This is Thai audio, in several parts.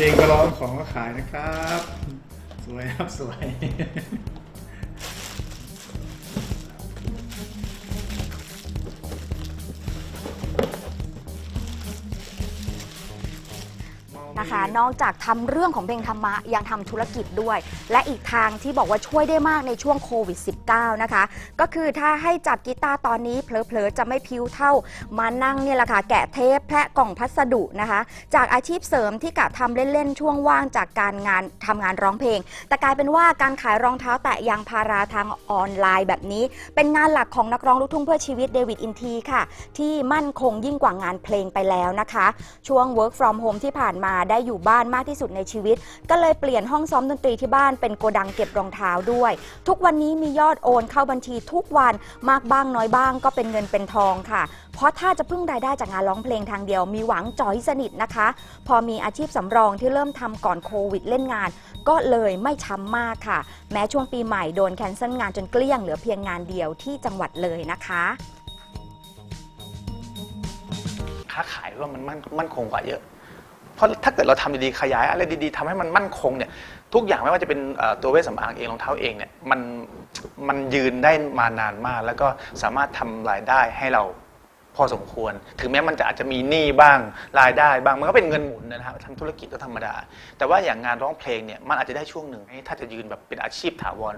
เพลงก็ร้องของก็ขายนะครับ สวยครับสวย นะคะ นอกจากทำเรื่องของเพลงธรรมะยังทำธุรกิจด้วย และอีกทางที่บอกว่าช่วยได้มากในช่วงโควิด -19 นะคะ ก็คือถ้าให้จับกีตาร์ตอนนี้เผลอๆจะไม่พิ้วเท่ามานั่งเนี่ยแหละค่ะแกะเทปแพะกล่องพัสดุนะคะ จากอาชีพเสริมที่กะทำเล่นๆช่วงว่างจากการงานทำงานร้องเพลง แต่กลายเป็นว่าการขายรองเท้าแตะยางพาราทางออนไลน์แบบนี้ เป็นงานหลักของนักร้องลูกทุ่งเพื่อชีวิตเดวิดอินทีค่ะ ที่มั่นคงยิ่งกว่างานเพลงไปแล้วนะคะ ช่วง work from home ที่ผ่านมาได้อยู่บ้านมากที่สุดในชีวิต ก็เลยเปลี่ยนห้องซ้อมดนตรีที่บ้านเป็นโกดังเก็บรองเท้าด้วย ทุกวันนี้มียอดโอนเข้าบัญชีทุกวันมากบ้างน้อยบ้างก็เป็นเงินเป็นทองค่ะ เพราะถ้าจะพึ่งรายได้จากงานร้องเพลงทางเดียว มีหวังจ่อยสนิทนะคะ พอมีอาชีพสำรองที่เริ่มทำก่อนโควิดเล่นงาน ก็เลยไม่ช้ำมากค่ะ แม้ช่วงปีใหม่โดนแคนเซิลงานจนเกลี้ยงเหลือเพียงงานเดียวที่จังหวัดเลยนะคะค้าขายว่ามันมั่นมั่นคงกว่าเยอะ เพราะถ้าเกิดเราทำดีๆขยายอะไรดีๆทำให้มันมั่นคงเนี่ยทุกอย่างไม่ว่าจะเป็นตัวเวชสำอางเองรองเท้าเองเนี่ยมันมันยืนได้มานานมาก แล้วก็สามารถทำรายได้ให้เราพอสมควร ถึงแม้มันจะอาจจะมีหนี้บ้างรายได้บ้างมันก็เป็นเงินหมุนนะครับทำธุรกิจก็ธรรมดา แต่ว่าอย่างงานร้องเพลงเนี่ยมันอาจจะได้ช่วงหนึ่งถ้าจะยืนแบบเป็นอาชีพถาวร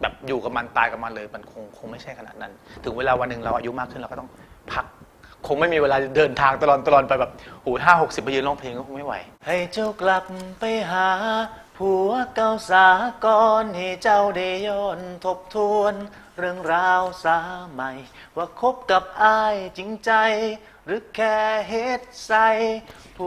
แบบอยู่กับมันตายกับมันเลยมันคงคงไม่ใช่ขนาดนั้น ถึงเวลาวันหนึ่งเราอายุมากขึ้นเราก็ต้องพัก คงไม่มีเวลาเดินทางตลอดตลอดไปแบบโอ้ห้าหกสิบไปยืนร้องเพลงก็คงไม่ไหว ให้เจ้ากลับไปหา ผัวเก่าสากรให้เจ้าได้ย้อนทบทวน เรื่องราวสาใหม่ ว่าคบกับอายจริงใจ หรือแค่เฮ็ดใส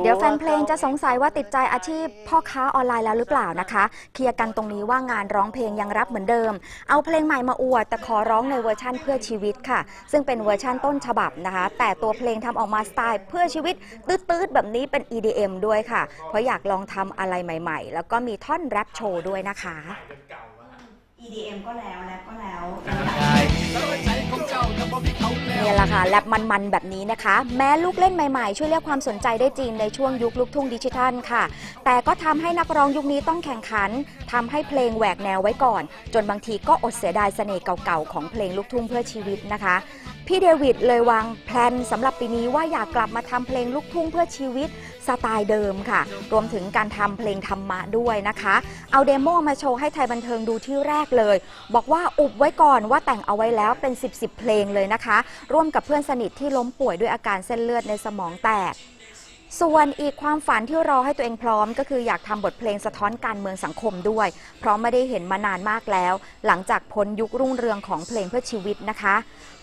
เดี๋ยวแฟนเพลงจะสงสัยว่าติดใจอาชีพ พ่อค้าออนไลน์แล้วหรือเปล่านะคะ เคลียร์กันตรงนี้ว่างานร้องเพลงยังรับเหมือนเดิม เอาเพลงใหม่มาอวดแต่ขอร้องในเวอร์ชั่นเพื่อชีวิตค่ะ ซึ่งเป็นเวอร์ชั่นต้นฉบับนะคะ แต่ตัวเพลงทำออกมาสไตล์เพื่อชีวิตตืดๆแบบนี้เป็น EDM ด้วยค่ะ เพราะอยากลองทำอะไรใหม่ ๆ แล้วก็มีท่อนแรปโชว์ด้วยนะคะ EDM ก็แล้วแรปก็แล้ว เนี่ยแหละค่ะแรปมันๆ แบบนี้นะคะ แม้ลูกเล่นใหม่ๆ ช่วยเรียกความสนใจได้จริงในช่วงยุคลูกทุ่งดิจิทัลค่ะ แต่ก็ทำให้นักร้องยุคนี้ต้องแข่งขันทำให้เพลงแหวกแนวไว้ก่อน จนบางทีก็อดเสียดายเสน่ห์เก่าๆ ของเพลงลูกทุ่งเพื่อชีวิตนะคะ พี่เดวิดเลยวางแพลนสำหรับปีนี้ว่าอยากกลับมาทำเพลงลูกทุ่งเพื่อชีวิตสไตล์เดิมค่ะ รวมถึงการทำเพลงธรรมะด้วยนะคะ เอาเดโมมาโชว์ให้ไทยบันเทิงดูที่แรกเลย บอกว่าอุบไว้ก่อนว่าแต่งเอาไว้แล้วเป็น 10บสเพลงเลยนะคะ ร่วมกับเพื่อนสนิทที่ล้มป่วยด้วยอาการเส้นเลือดในสมองแตกส่วนอีกความฝันที่รอให้ตัวเองพร้อม ก็คืออยากทำบทเพลงสะท้อนการเมืองสังคมด้วย เพราะไม่ได้เห็นมานานมากแล้ว หลังจากพ้นยุครุ่งเรืองของเพลงเพื่อชีวิตนะคะ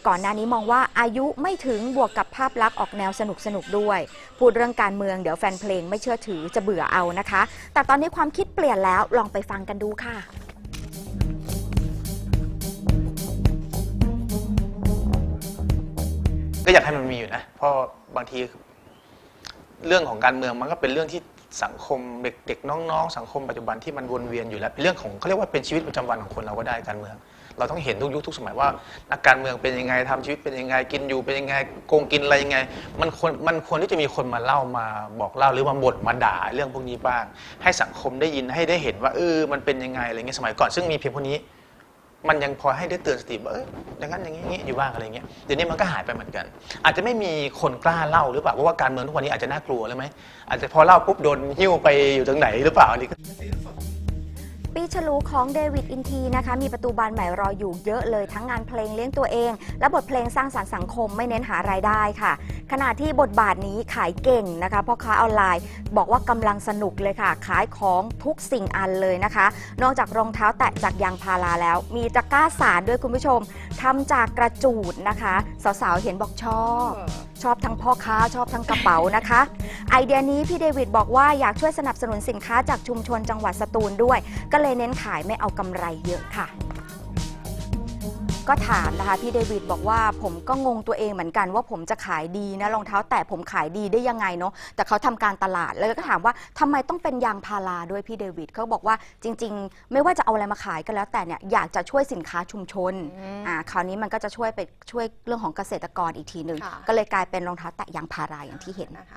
ก่อนหน้านี้มองว่าอายุไม่ถึงบวกกับภาพลักษณ์ออกแนวสนุกสนุกด้วย พูดเรื่องการเมืองเดี๋ยวแฟนเพลงไม่เชื่อถือจะเบื่อเอานะคะ แต่ตอนนี้ความคิดเปลี่ยนแล้วลองไปฟังกันดูค่ะ ก็อยากให้มันมีอยู่นะ เพราะบางทีเรื่องของการเมืองมันก็เป็นเรื่องที่สังคมเด็กๆน้องๆ สังคมปัจจุบันที่มันวนเวียนอยู่แล้วเป็นเรื่องของเขาเรียกว่าเป็นชีวิตประจำวันของคนเราก็ได้การเมือง เราต้องเห็นทุกยุคทุกสมัยว่านักการเมืองเป็นยังไงทำชีวิตเป็นยังไงกินอยู่เป็นยังไงโกงกินอะไรยังไง มันควรมันควรที่จะมีคนมาเล่ามาบอกเล่าหรือมาบ่นมาด่าเรื่องพวกนี้บ้าง ให้สังคมได้ยินให้ได้เห็นว่าเออมันเป็นยังไงอะไรเงี้ยสมัยก่อนซึ่งมีเพียงพวกนี้ มันยังพอให้ได้เตือนสติว่าเอ้ยอย่างนั้นอย่างนี้อย่างนี้อยู่บ้างอะไรเงี้ยเดี๋ยวนี้มันก็หายไปเหมือนกัน อาจจะไม่มีคนกล้าเล่าหรือเปล่าเพราะว่าการเมืองทุกวันนี้อาจจะน่ากลัวเลยไหมอาจจะพอเล่าปุ๊บโดนหิ้วไปอยู่ตรงไหนหรือเปล่าอันนี้ก็ ปีฉลูของเดวิดอินทีนะคะมีประตูบานใหม่รออยู่เยอะเลยทั้งงานเพลงเลี้ยงตัวเอง และบทเพลงสร้างสรรค์สังคมไม่เน้นหารายได้ค่ะ ขณะที่บทบาทนี้ขายเก่งนะคะพ่อค้าออนไลน์ บอกว่ากำลังสนุกเลยค่ะ ขายของทุกสิ่งอันเลยนะคะ นอกจากรองเท้าแตะจากยางพาราแล้ว มีตะกร้าสารด้วยคุณผู้ชมทำจากกระจูดนะคะ สาวๆเห็นบอกชอบ ชอบทั้งพ่อค้าชอบทั้งกระเป๋านะคะ ไอเดียนี้พี่เดวิดบอกว่าอยากช่วยสนับสนุนสินค้าจากชุมชนจังหวัดสตูลด้วย ก็เลยเน้นขายไม่เอากำไรเยอะค่ะ ก็ถามนะคะพี่เดวิดบอกว่าผมก็งงตัวเองเหมือนกันว่าผมจะขายดีนะรองเท้าแตะผมขายดีได้ยังไงเนาะแต่เขาทำการตลาดแล้วก็ถามว่าทำไมต้องเป็นยางพาราด้วยพี่เดวิดเขาบอกว่าจริง ๆ ไม่ว่าจะเอาอะไรมาขายก็แล้วแต่เนี่ยอยากจะช่วยสินค้าชุมชนอ่าคราวนี้มันก็จะช่วยไปช่วยเรื่องของเกษตรกรอีกทีหนึ่งค่ะ ก็เลยกลายเป็นรองเท้าแตะยางพาราอย่างที่เห็น นะคะ